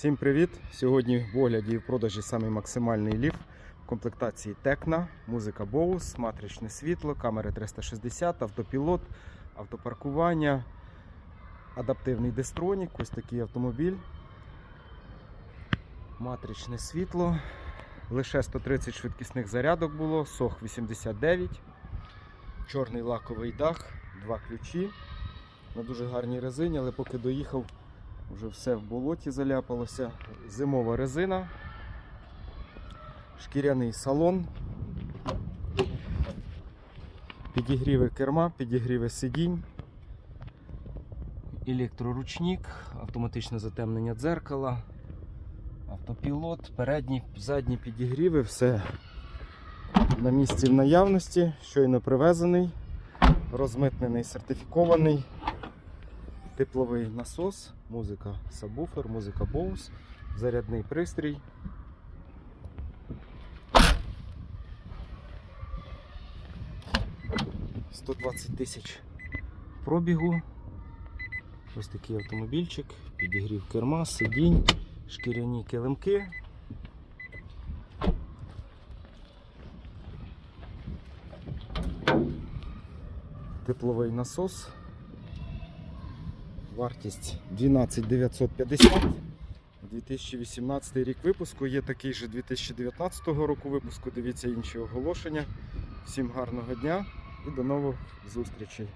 Всім привіт! Сьогодні в огляді і в продажі самий максимальний ліф в комплектації Tecna, музика Bose, матричне світло, камери 360, автопілот, автопаркування, адаптивний дестронік, ось такий автомобіль. Матричне світло. Лише 130 швидкісних зарядок було, сох 89, чорний лаковий дах, два ключі. На дуже гарній резині, але поки доїхав, вже все в болоті заляпалося. Зимова резина, шкіряний салон, підігріви керма, підігріви сидінь, електроручник, автоматичне затемнення дзеркала, автопілот, передні, задні підігріви, все на місці в наявності, щойно привезений, розмитнений, сертифікований тепловий насос, музика сабвуфер, музика Bose, зарядний пристрій. «120 тисяч пробігу. Ось такий автомобільчик, підігрів керма, сидінь, шкіряні килимки. Тепловий насос. Вартість 12950. 2018 рік випуску. Є такий же 2019 року випуску. Дивіться інші оголошення. Всім гарного дня і до нових зустрічей.